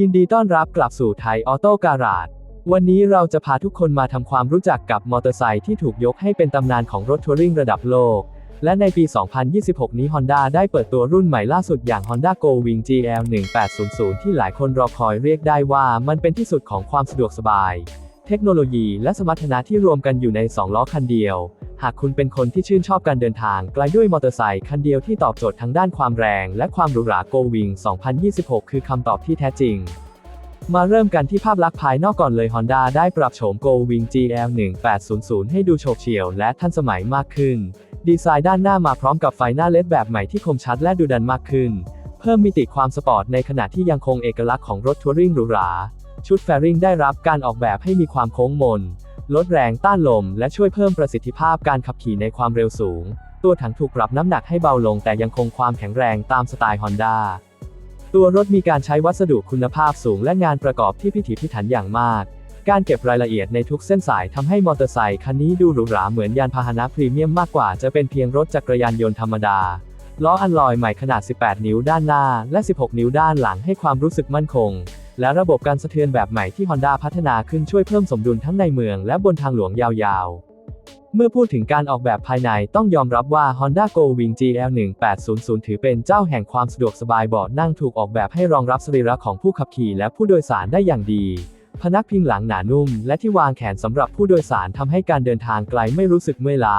ยินดีต้อนรับกลับสู่ไทยออโต้การาดวันนี้เราจะพาทุกคนมาทำความรู้จักกับมอเตอร์ไซค์ที่ถูกยกให้เป็นตำนานของรถทัวริงระดับโลก และในปี 2026 นี้ Honda ได้เปิดตัวรุ่นใหม่ล่าสุดอย่าง Honda Go Wing GL 1800ที่หลายคนรอคอยเรียกได้ว่ามันเป็นที่สุดของความสะดวกสบาย เทคโนโลยีและสมรรถนะที่รวมกันอยู่ใน 2 ล้อคันเดียว หากคุณเป็นคนที่ชื่นชอบการเดินทางไกลด้วยมอเตอร์ไซค์คันเดียวที่ตอบโจทย์ทั้งด้านความแรง และความหรูหรา Go Wing 2026 คือคำตอบที่แท้จริง มาเริ่มกันที่ภาพลักษณ์ภายนอกก่อนเลย Honda ได้ปรับโฉม Go Wing GL 1800 ให้ดูโฉบเฉี่ยวและทันสมัยมากขึ้น ดีไซน์ด้านหน้ามาพร้อมกับไฟหน้าเลดแบบใหม่ที่คมชัดและดูดันมากขึ้น เพิ่มมิติความสปอร์ตในขณะที่ยังคงเอกลักษณ์ของรถทัวริงหรูหรา ชุดแฟริงได้รับการออกแบบให้มีความโค้งมน ลดแรงต้านลม และช่วยเพิ่มประสิทธิภาพการขับขี่ในความเร็วสูง ตัวถังถูกปรับน้ำหนักให้เบาลงแต่ยังคงความแข็งแรงตามสไตล์ Honda ตัวรถมีการใช้วัสดุคุณภาพสูงและงานประกอบที่พิถีพิถันอย่างมาก การเก็บรายละเอียดในทุกเส้นสายทำให้มอเตอร์ไซค์คันนี้ดูหรูหราเหมือนยานพาหนะพรีเมียมมากกว่าจะเป็นเพียงรถจักรยานยนต์ธรรมดา ล้ออัลลอยใหม่ขนาด 18 นิ้วด้านหน้าและ 16 นิ้วด้านหลังให้ความรู้สึกมั่นคง และระบบการสะเทือนแบบใหม่ที่ Honda พัฒนาขึ้นช่วยเพิ่มสมดุลทั้งในเมืองและบนทางหลวงยาวๆ เมื่อพูดถึงการออกแบบภายในต้องยอมรับว่า Honda Go Wing GL 1800 ถือเป็นเจ้าแห่งความสะดวกสบายเบาะนั่งถูกออกแบบให้รองรับสรีระของผู้ขับขี่และผู้โดยสารได้อย่างดี พนักพิงหลังหนานุ่ม และที่วางแขนสำหรับผู้โดยสารทำให้การเดินทางไกลไม่รู้สึกเมื่อยล้า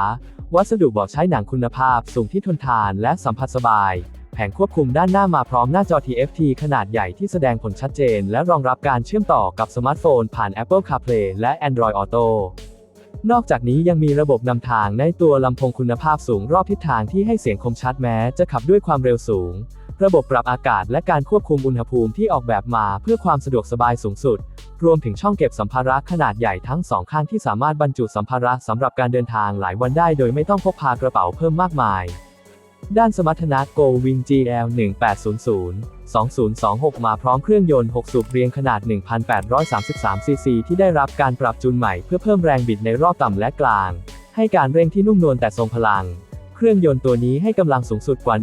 วัสดุเบาะใช้หนังคุณภาพสูงที่ทนทานและสัมผัสสบาย แผงควบคุมด้านหน้ามาพร้อมหน้าจอ TFT ขนาดใหญ่ที่แสดงผลชัดเจน และรองรับการเชื่อมต่อกับสมาร์ทโฟน ผ่าน Apple CarPlay และ Android Auto นอกจากนี้ยังมีระบบนำทางในตัวลำโพงคุณภาพสูงรอบทิศทางที่ให้เสียงคมชัดแม้จะขับด้วยความเร็วสูง ระบบปรับอากาศและการควบคุมอุณหภูมิที่ออกแบบมาเพื่อความสะดวกสบายสูงสุด รวมถึงช่องเก็บสัมภาระขนาดใหญ่ทั้งสองข้างที่สามารถบรรจุสัมภาระสำหรับการเดินทางหลายวันได้โดยไม่ต้องพกพากระเป๋าเพิ่มมากมาย ด้านสมรรถนะ Go Wing GL 1800 2026 มาพร้อมเครื่องยนต์ 6 สูบเรียงขนาด 1,833 ซีซีที่ได้รับการปรับจูนใหม่เพื่อเพิ่มแรงบิดในรอบต่ำและกลาง ให้การเร่งที่นุ่มนวลแต่ทรงพลัง เครื่องยนต์ตัวนี้ให้กำลังสูงสุดกว่า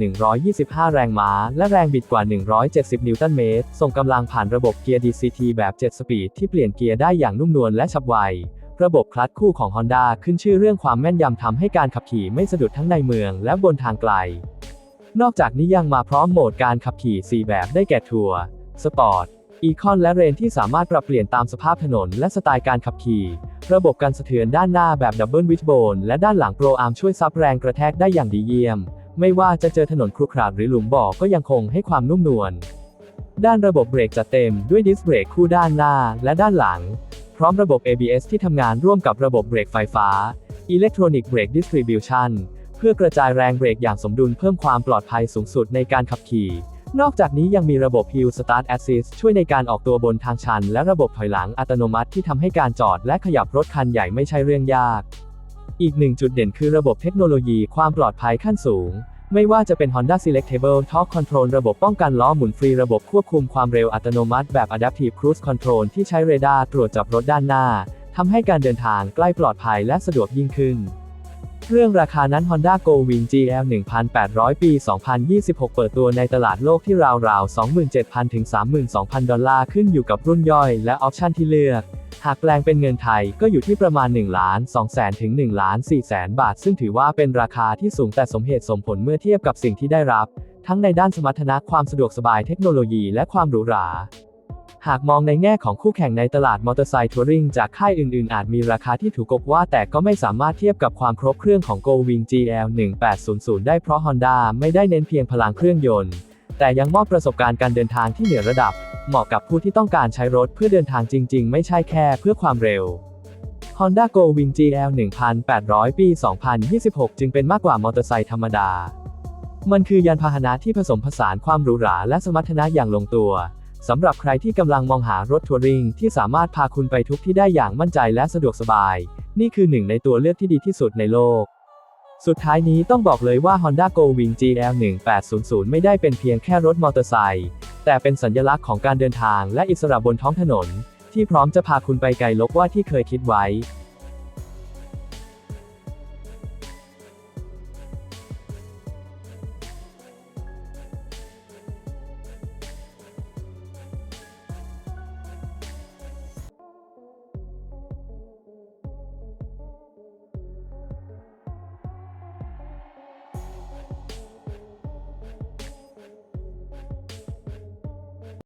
125 แรงม้า และแรงบิดกว่า 170 นิวตันเมตร ส่งกำลังผ่านระบบเกียร์ DCT แบบ 7 สปีดที่เปลี่ยนเกียร์ได้อย่างนุ่มนวลและฉับไว ระบบคลัตช์คู่ของ Honda ขึ้นชื่อเรื่องความแม่นยำทำให้การขับขี่ไม่สะดุดทั้งในเมืองและบนทางไกล นอกจากนี้ยังมาพร้อมโหมดการขับขี่ 4 แบบได้แก่ทัวร์สปอร์ตอีคอนและเรนที่สามารถปรับเปลี่ยนตามสภาพถนนและสไตล์การขับขี่ ระบบการสะเทือนด้านหน้าแบบดับเบิลวิชโบนและด้านหลังโปรอาร์มช่วยซับแรงกระแทกได้อย่างดีเยี่ยม ไม่ว่าจะเจอถนนครุขระหรือหลุมบ่อก็ยังคงให้ความนุ่มนวลด้านระบบเบรกจัดเต็มด้วยดิสเบรกคู่ด้านหน้าและด้านหลัง ร้อมระบบ ABS ที่ทำงานร่วมกับระบบเบรกไฟฟ้า Electronic Brake Distribution เพื่อกระจายแรงเบรกอย่างสมดุลเพิ่มความปลอดภัยสูงสุดในการขับขี่ นอกจากนี้ยังมีระบบ Hill Start Assist ช่วยในการออกตัวบนทางชัน และระบบถอยหลังอัตโนมัติที่ทำให้การจอดและขยับรถคันใหญ่ไม่ใช่เรื่องยาก อีกหนึ่งจุดเด่นคือระบบเทคโนโลยีความปลอดภัยขั้นสูง ไม่ว่าจะเป็น Honda Selectable Torque Control ระบบป้องกันล้อหมุนฟรีระบบควบคุมความเร็วอัตโนมัติแบบ Adaptive Cruise Control ที่ใช้เรดาร์ตรวจจับรถด้านหน้า ทำให้การเดินทางใกล้ปลอดภัยและสะดวกยิ่งขึ้น เรื่องราคานั้น Honda Go w i n GL 1,800 ปี 2026 เปิดตัวในตลาดโลกที่ราวๆ 27,000 ถึง 32,000 ดอลลาร์ขึ้นอยู่กับรุ่นย่อยและออปชันที่เลือก หากแปลงเป็นเงินไทยก็อยู่ที่ประมาณ1ล้าน2แสนถึง1ล้าน4แสนบาท ซึ่งถือว่าเป็นราคาที่สูงแต่สมเหตุสมผลเมื่อเทียบกับสิ่งที่ได้รับ ทั้งในด้านสมรรถนะความสะดวกสบายเทคโนโลยีและความหรูหรา หากมองในแง่ของคู่แข่งในตลาดมอเตอร์ไซค์ทัวริงจากค่ายอื่นๆ อาจมีราคาที่ถูกกว่า แต่ก็ไม่สามารถเทียบกับความครบเครื่องของ Go Wing GL 1800ได้เพราะ Honda ไม่ได้เน้นเพียงพลังเครื่องยนต์ แต่ยังมอบประสบการณ์การเดินทางที่เหนือระดับ เหมาะกับผู้ที่ต้องการใช้รถเพื่อเดินทางจริง ๆ ไม่ใช่แค่เพื่อความเร็ว Honda Go Wing GL 1800 ปี 2026 จึงเป็นมากกว่ามอเตอร์ไซค์ธรรมดา มันคือยานพาหนะที่ผสมผสานความหรูหราและสมรรถนะอย่างลงตัวสำหรับใครที่กำลังมองหารถทัวริงที่สามารถพาคุณไปทุกที่ได้อย่างมั่นใจและสะดวกสบาย นี่คือหนึ่งในตัวเลือกที่ดีที่สุดในโลก สุดท้ายนี้ต้องบอกเลยว่า Honda Go Wing GL 1800ไม่ได้เป็นเพียงแค่รถมอเตอร์ไซค์ แต่เป็นสัญลักษณ์ของการเดินทางและอิสระบนท้องถนน ที่พร้อมจะพาคุณไปไกลลกว่าที่เคยคิดไว้